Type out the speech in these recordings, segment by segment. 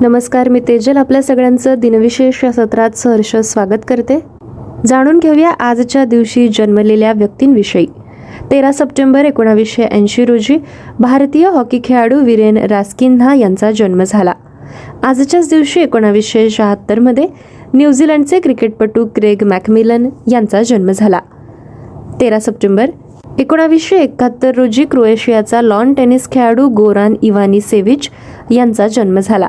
नमस्कार मी तेजल. आपल्या सगळ्यांचं दिनविशेष या सत्रात सहर्ष स्वागत करते. जाणून घेऊया आजच्या दिवशी जन्मलेल्या व्यक्तींविषयी. तेरा सप्टेंबर एकोणावीसशे ऐंशी रोजी भारतीय हॉकी खेळाडू वीरेन रास्किन्हा यांचा जन्म झाला. आजच्याच दिवशी एकोणावीसशे शहात्तरमध्ये न्यूझीलंडचे क्रिकेटपटू क्रेग मॅकमिलन यांचा जन्म झाला. तेरा सप्टेंबर एकोणावीसशे एकाहत्तर रोजी क्रोएशियाचा लॉन टेनिस खेळाडू गोरान इवानी सेविच यांचा जन्म झाला.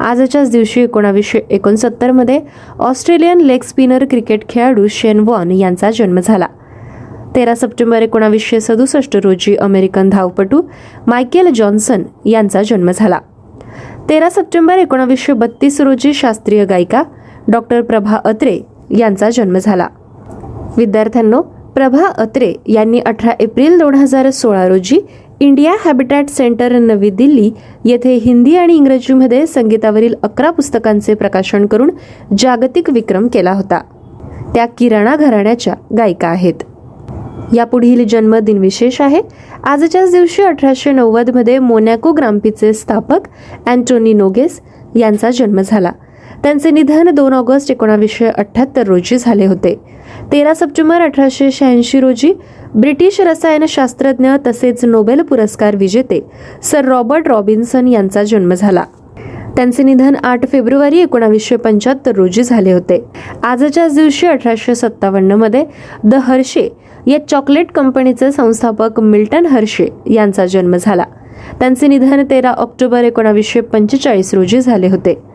आजच्याच दिवशी एकोणावीसशे एकोणसत्तरमध्ये ऑस्ट्रेलियन लेग स्पिनर क्रिकेट खेळाडू शेन वॉन यांचा जन्म झाला. तेरा सप्टेंबर एकोणावीसशे सदुसष्ट रोजी अमेरिकन धावपटू मायकेल जॉन्सन यांचा जन्म झाला. तेरा सप्टेंबर एकोणावीसशे बत्तीस रोजी शास्त्रीय गायिका डॉक्टर प्रभा अत्रे यांचा जन्म झाला. विद्यार्थ्यांनो प्रभा अत्रे यांनी अठरा एप्रिल दोन हजार सोळा रोजी इंडिया हॅबिटॅट सेंटर नवी दिल्ली येथे हिंदी आणि इंग्रजीमध्ये संगीतावरील अकरा पुस्तकांचे प्रकाशन करून जागतिक विक्रम केला होता. त्या किराणा घराण्याच्या गायिका आहेत. यापुढील जन्मदिन विशेष आहे. आजच्याच दिवशी अठराशे नव्वदमध्ये मोनॅको ग्राम्पीचे स्थापक अँटोनी नोगेस यांचा जन्म झाला. त्यांचे निधन दोन ऑगस्ट एकोणावीसशे अठ्ठ्याहत्तर रोजी झाले होते. तेरा सप्टेंबर अठराशे शहाऐंशी रोजी ब्रिटिश रसायनशास्त्रज्ञ तसेच नोबेल पुरस्कार विजेते सर रॉबर्ट रॉबिन्सन यांचा जन्म झाला. त्यांचे निधन आठ फेब्रुवारी एकोणावीसशे पंच्याहत्तर रोजी झाले होते. आजच्याच दिवशी अठराशे सत्तावन्नमध्ये द हर्षे या चॉकलेट कंपनीचे संस्थापक मिल्टन हर्षे यांचा जन्म झाला. त्यांचे निधन तेरा ऑक्टोबर एकोणावीसशे पंचेचाळीस रोजी झाले होते.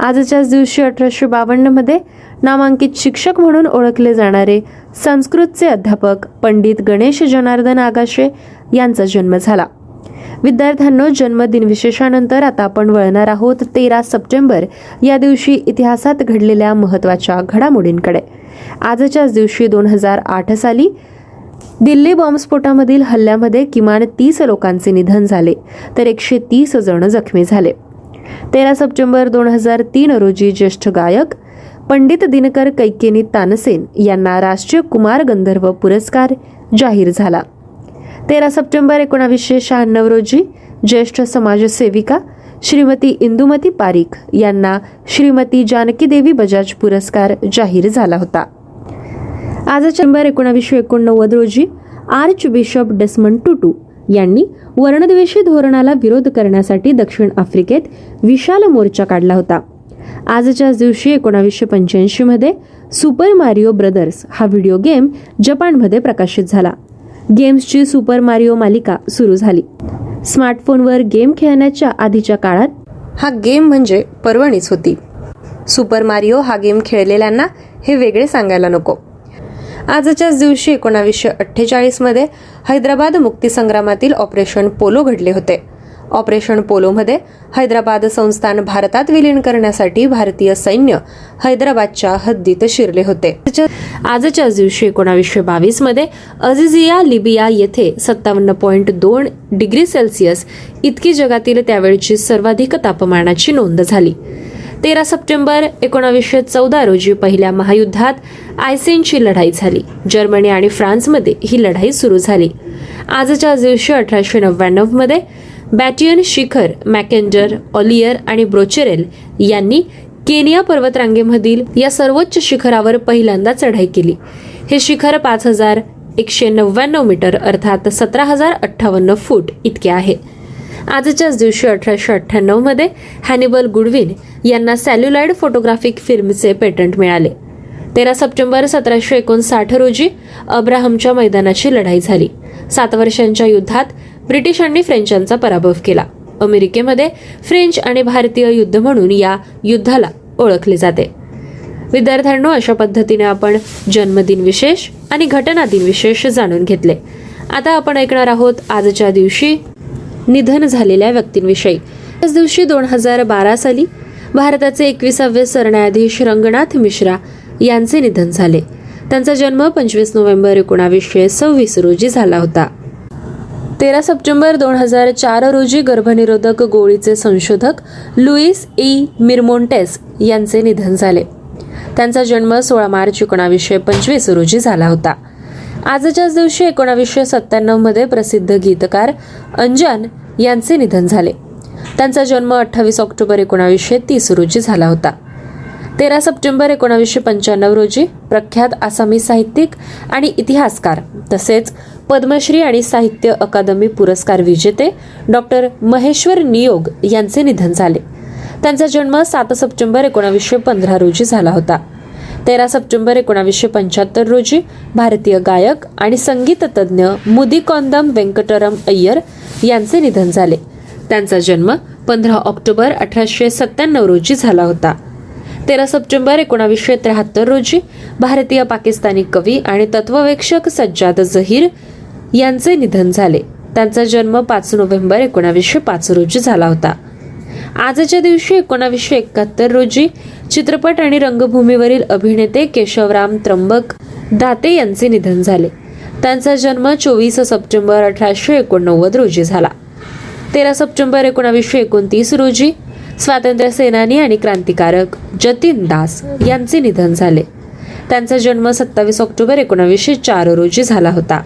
आजच्याच दिवशी अठराशे बावन्नमध्ये नामांकित शिक्षक म्हणून ओळखले जाणारे संस्कृतचे अध्यापक पंडित गणेश जनार्दन आगाशे यांचा जन्म झाला. विद्यार्थ्यांनो जन्मदिन विशेषानंतर आता आपण वळणार आहोत तेरा सप्टेंबर या दिवशी इतिहासात घडलेल्या महत्त्वाच्या घडामोडींकडे. आजच्याच दिवशी दोन हजार आठ साली दिल्ली बॉम्बस्फोटामधील हल्ल्यामध्ये किमान तीस लोकांचे निधन झाले तर एकशे तीस जण जखमी झाले. तेरा सप्टेंबर दोन हजार तीन रोजी ज्येष्ठ गायक पंडित दिनकर कैकेनी तानसेन यांना राष्ट्रीय कुमार गंधर्व पुरस्कार जाहीर झाला. तेरा सप्टेंबर एकोणावीसशे शहाण्णव रोजी ज्येष्ठ समाजसेविका श्रीमती इंदुमती पारीख यांना श्रीमती जानकी देवी बजाज पुरस्कार जाहीर झाला होता. आज चेंबर एकोणावीसशे एकोणनव्वद रोजी आर्च बिशप डेस्मंड टुटू यांनी वर्णद्वेषी धोरणाला विरोध करण्यासाठी दक्षिण आफ्रिकेत विशाल मोर्चा काढला होता. आजच्याच दिवशी एकोणावीसशे पंच्याऐंशी मध्ये सुपर मारिओ ब्रदर्स हा व्हिडिओ गेम जपानमध्ये प्रकाशित झाला. गेम्सची सुपर मारिओ मालिका सुरू झाली. स्मार्टफोनवर गेम खेळण्याच्या आधीच्या काळात हा गेम म्हणजे पर्वणीच होती. सुपर मारिओ हा गेम खेळलेल्यांना हे वेगळे सांगायला नको. आजच्याच दिवशी एकोणावीसशे अठ्ठेचाळीसमध्ये हैदराबाद मुक्तीसंग्रामातील ऑपरेशन पोलो घडले होते. ऑपरेशन पोलोमध्ये हैदराबाद संस्थान भारतात विलीन करण्यासाठी भारतीय सैन्य हैदराबादच्या हद्दीत शिरले होते. आजच्याच दिवशी एकोणावीसशे बावीसमध्ये अझिझिया लिबिया येथे सत्तावन्न पॉईंट दोन डिग्री सेल्सिअस इतकी जगातील त्यावेळची सर्वाधिक तापमानाची नोंद झाली. तेरा सप्टेंबर एकोणावीसशे चौदा रोजी पहिल्या महायुद्धात आयसेनची लढाई झाली. जर्मनी आणि फ्रान्समध्ये ही लढाई सुरू झाली. आजच्या दिवशी अठराशे नव्याण्णवमध्ये बॅटियन शिखर मॅकेंजर ऑलियर आणि ब्रोचेरेल यांनी केनिया पर्वतरांगेमधील या सर्वोच्च शिखरावर पहिल्यांदा चढाई केली. हे शिखर पाच हजार एकशे नव्याण्णव मीटर अर्थात सतरा हजार अठ्ठावन्न फूट इतके आहे. आजच्याच दिवशी अठराशे अठ्ठ्याण्णवमध्ये हॅनिबल गुडविन यांना सॅल्युलाइड फोटोग्राफिक फिल्मचे पेटंट मिळाले. तेरा सप्टेंबर सतराशे एकोणसाठ रोजी अब्राहमच्या मैदानाची लढाई झाली. सात वर्षांच्या युद्धात ब्रिटिशांनी फ्रेंचांचा पराभव केला. अमेरिकेमध्ये फ्रेंच आणि भारतीय युद्ध म्हणून या युद्धाला ओळखले जाते. विद्यार्थ्यांनो अशा पद्धतीने आपण जन्मदिन विशेष आणि घटना दिन विशेष जाणून घेतले. आता आपण ऐकणार आहोत आजच्या दिवशी निधन झालेल्या व्यक्तींविषयी. त्याच दिवशी दोन हजार बारा साली भारताचे एकविसावे सरन्यायाधीश रंगनाथ मिश्रा यांचे निधन झाले. त्यांचा जन्म पंचवीस नोव्हेंबर एकोणावीसशे सव्वीस रोजी झाला होता. तेरा सप्टेंबर दोन हजार चार रोजी गर्भनिरोधक गोळीचे संशोधक लुईस ई. मिरमोंटेस यांचे निधन झाले. त्यांचा जन्म सोळा मार्च एकोणावीसशे पंचवीस रोजी झाला होता. आजच्याच दिवशी एकोणावीसशे सत्त्याण्णवमध्ये प्रसिद्ध गीतकार अंजान यांचे निधन झाले. त्यांचा जन्म अठ्ठावीस ऑक्टोबर एकोणावीसशे तीस रोजी झाला होता. तेरा सप्टेंबर एकोणावीसशे पंच्याण्णव रोजी प्रख्यात आसामी साहित्यिक आणि इतिहासकार तसेच पद्मश्री आणि साहित्य अकादमी पुरस्कार विजेते डॉक्टर महेश्वर नियोग यांचे निधन झाले. त्यांचा जन्म सात सप्टेंबर एकोणावीसशे पंधरा रोजी झाला होता. तेरा सप्टेंबर एकोणावीसशे पंच्याहत्तर रोजी भारतीय गायक आणि संगीततज्ज्ञ मुदिकोंदम व्यंकटरम अय्यर यांचे निधन झाले. त्यांचा जन्म पंधरा ऑक्टोबर अठराशे सत्त्याण्णव रोजी झाला होता. तेरा सप्टेंबर एकोणावीसशे त्र्याहत्तर रोजी भारतीय पाकिस्तानी कवी आणि तत्ववेक्षक सज्जाद जहीर यांचे निधन झाले. त्यांचा जन्म पाच नोव्हेंबर एकोणावीसशे पाच रोजी झाला होता. आजच्या दिवशी एकोणावीसशे एकाहत्तर रोजी चित्रपट आणि रंगभूमीवरील अभिनेते केशवराम त्र्यंबक दाते यांचे निधन झाले. त्यांचा जन्म चोवीस सप्टेंबर अठराशे एकोणनव्वद रोजी झाला. तेरा सप्टेंबर एकोणावीसशे एकोणतीस रोजी स्वातंत्र्य सेनानी आणि क्रांतिकारक जतीन दास यांचे निधन झाले. त्यांचा जन्म सत्तावीस ऑक्टोबर एकोणावीसशे चार रोजी झाला होता.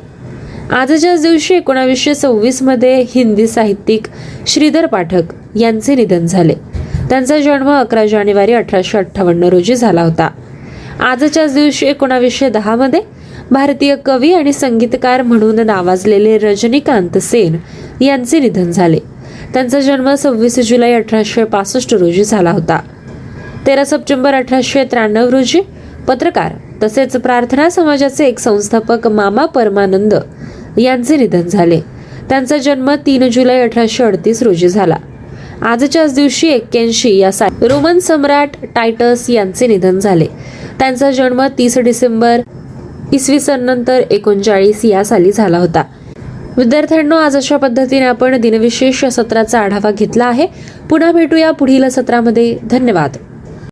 आजच्याच दिवशी एकोणावीसशे सव्वीसमध्ये हिंदी साहित्यिक श्रीधर पाठक यांचे निधन झाले. त्यांचा जन्म अकरा जानेवारी अठराशे अठ्ठावन्न रोजी झाला होता. आजच्याच दिवशी एकोणावीसशे दहा मध्ये भारतीय कवी आणि संगीतकार म्हणून नावाजलेले रजनीकांत सेन यांचे निधन झाले. त्यांचा जन्म सव्वीस जुलै अठराशे पासष्ट रोजी झाला होता. तेरा सप्टेंबर अठराशे त्र्याण्णव रोजी पत्रकार तसेच प्रार्थना समाजाचे एक संस्थापक मामा परमानंद यांचे निधन झाले. त्यांचा जन्म तीन जुलै अठराशे अडतीस रोजी झाला. आजच्याच दिवशी एक्क्याऐंशी या सा रोमन सम्राट टायटस यांचे निधन झाले. त्यांचा जन्म तीस डिसेंबर इसवी सन नंतर एकोणचाळीस या साली झाला होता. विद्यार्थ्यांनो आज अशा पद्धतीने आपण दिनविशेष सत्राचा आढावा घेतला आहे. पुन्हा भेटूया पुढील सत्रामध्ये. धन्यवाद.